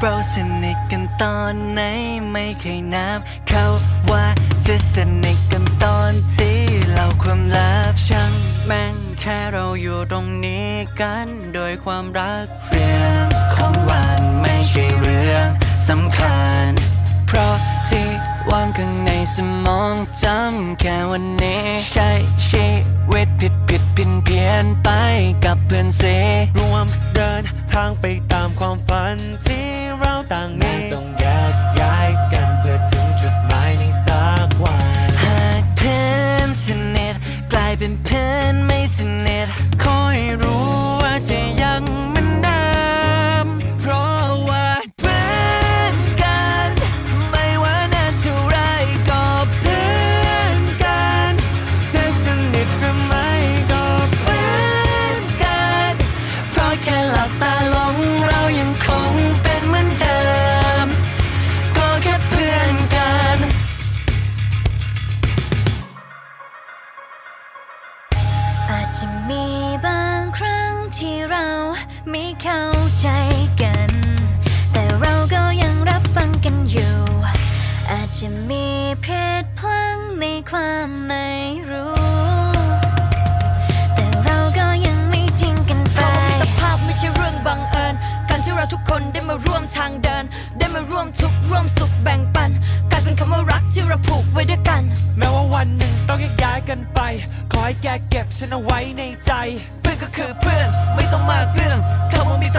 เราสนิทกันตอนไหนไม่เคยนับ เขาว่าจะสนิทกันตอนที่เราความลับช่างแม่งแค่เราอยู่ตรงนี้กันโดยความรักเรื่องของวันไม่ใช่เรื่องสำคัญ เพราะที่ว่างข้างในสมองจำแค่วันนี้ ใช้ชีวิตผิดผิดเพี้ยนเพี้ยนไปกับเพื่อนเสรวม ทางไปตามความฝันที่เราต่างมีต้อง ไม่เข้าใจกัน แต่เราก็ยังรับฟังกันอยู่ อาจจะมีเพศพลังในความไม่รู้ แต่เราก็ยังไม่ทิ้งกันไป มิตรภาพไม่ใช่เรื่องบังเอิญ การที่เราทุกคนได้มาร่วมทางเดิน ได้มาร่วมทุกข์ร่วมสุขแบ่งปัน กลายเป็นคำว่ารักที่เราผูกไว้ด้วยกัน แม้ ยกย้ายกันไป ขอให้แกเก็บฉันเอาไว้ในใจ เพื่อนก็คือเพื่อน ไม่ต้องมากเรื่องคำว่ามิต